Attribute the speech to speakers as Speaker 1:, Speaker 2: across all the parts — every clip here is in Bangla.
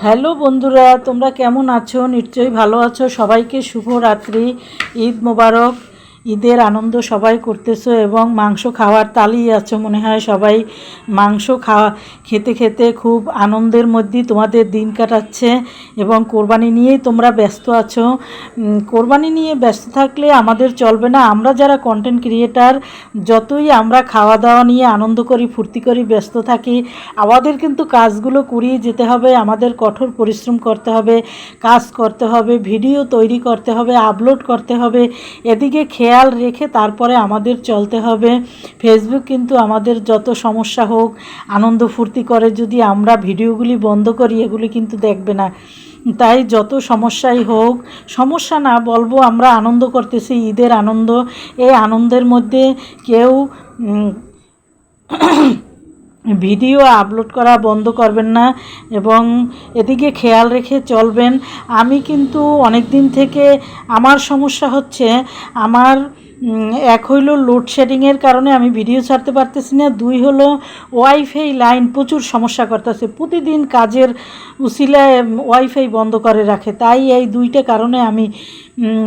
Speaker 1: হ্যালো বন্ধুরা তোমরা কেমন আছো? নিশ্চয়ই ভালো আছো। সবাইকে শুভ রাত্রি। ঈদ মোবারক। ঈদের আনন্দ সবাই করতেছো এবং মাংস খাওয়ার তালিয়ে আছো মনে হয় সবাই। মাংস খাওয়া খেতে খেতে খুব আনন্দের মধ্যেই তোমাদের দিন কাটাচ্ছে এবং কোরবানি নিয়েই তোমরা ব্যস্ত আছো। কোরবানি নিয়ে ব্যস্ত থাকলে আমাদের চলবে না। আমরা যারা কন্টেন্ট ক্রিয়েটার যতই আমরা খাওয়া দাওয়া নিয়ে আনন্দ করি, ফুর্তি করি, ব্যস্ত থাকি, আমাদের কিন্তু কাজগুলো করিয়ে যেতে হবে, আমাদের কঠোর পরিশ্রম করতে হবে, কাজ করতে হবে, ভিডিও তৈরি করতে হবে আপলোড করতে হবে। এদিকে খেয়াল রেখে তারপরে আমাদের চলতে হবে। ফেসবুক কিন্তু আমাদের যত সমস্যা হোক, আনন্দ ফুর্তি করে যদি আমরা ভিডিওগুলি বন্ধ করি, এগুলি কিন্তু দেখবে না। তাই যত সমস্যাই হোক, সমস্যা না বলব আমরা আনন্দ করতেছি, ঈদের আনন্দ। এই আনন্দের মধ্যে কেউ ভিডিও আপলোড করা বন্ধ করবেন না এবং এদিকে খেয়াল রেখে চলবেন। আমি কিন্তু অনেক দিন থেকে আমার সমস্যা হচ্ছে, আমার এক হইল লোডশেডিংয়ের কারণে আমি ভিডিও ছাড়তে পারতেছি না, দুই হলো ওয়াইফাই লাইন প্রচুর সমস্যা করতেছে। প্রতিদিন কাজের উসিলায় ওয়াইফাই বন্ধ করে রাখে। তাই এই দুইটা কারণে আমি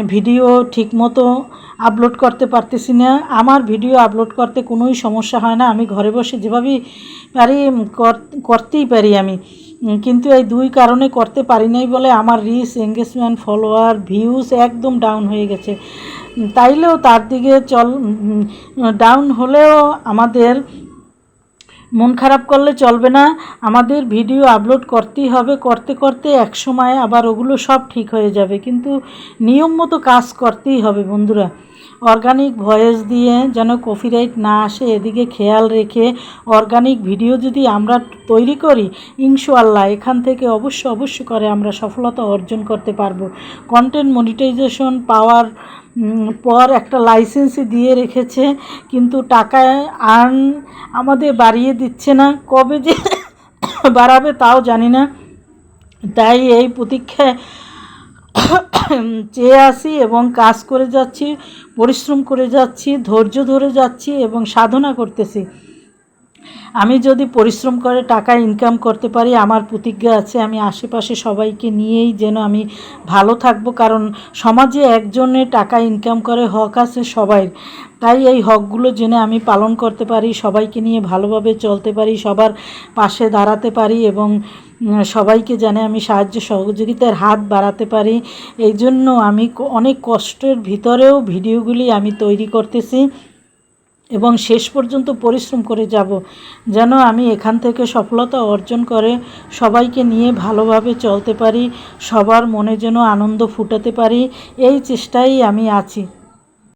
Speaker 1: ভিডিও ঠিকমতো আপলোড করতে পারতেছি না। আমার ভিডিও আপলোড করতে কোনোই সমস্যা হয় না। আমি ঘরে বসে যেভাবেই পারি কর- করতেই পারি আমি। কিন্তু এই দুই কারণে করতে পারি নাই বলে আমার রিচ এঙ্গেজমেন্ট ফলোয়ার ভিউজ একদম ডাউন হয়ে গেছে। তাইলেও তার দিকে চল ডাউন হলেও আমাদের মন খারাপ করলে চলবে না। আমাদের ভিডিও আপলোড করতেই হবে। করতে করতে এক সময় আবার ওগুলো সব ঠিক হয়ে যাবে। কিন্তু নিয়ম মতো কাজ করতেই হবে বন্ধুরা। অর্গানিক ভয়েস দিয়ে যেন কপিরাইট না আসে, এদিকে খেয়াল রেখে অর্গানিক ভিডিও যদি আমরা তৈরি করি, ইনশাআল্লাহ এখান থেকে অবশ্য অবশ্য করে আমরা সফলতা অর্জন করতে পারব। কন্টেন্ট মনিটাইজেশন পাওয়ার পর একটা লাইসেন্সই দিয়ে রেখেছে, কিন্তু টাকায় আর্ন আমাদের বাড়িয়ে দিচ্ছে না। কবে যে বাড়াবে তাও জানি না। তাই এই প্রতীক্ষায় চেয়ে আসি এবং কাজ করে যাচ্ছি, পরিশ্রম করে যাচ্ছি, ধৈর্য ধরে যাচ্ছি এবং সাধনা করতেছি। আমি যদি পরিশ্রম করে টাকা ইনকাম করতে পারি, আমার প্রতিজ্ঞা আছে আমি আশেপাশে সবাইকে নিয়েই যেন আমি ভালো থাকব, কারণ সমাজে একজনে টাকা ইনকাম করে হক আছে সবাই। তাই এই হকগুলো জেনে আমি পালন করতে পারি, সবাইকে নিয়ে ভালোভাবে চলতে পারি, সবার পাশে দাঁড়াতে পারি এবং সবাইকে জানে আমি সাহায্য সহযোগিতার হাত বাড়াতে পারি। এই জন্য আমি অনেক কষ্টের ভিতরেও ভিডিওগুলি আমি তৈরি করতেছি এবং শেষ পর্যন্ত পরিশ্রম করে যাব। যেন আমি এখান থেকে সফলতা অর্জন করে সবাইকে নিয়ে ভালোভাবে চলতে পারি, সবার মনে যেন আনন্দ ফুটাতে পারি। এই চেষ্টাই আমি আছি।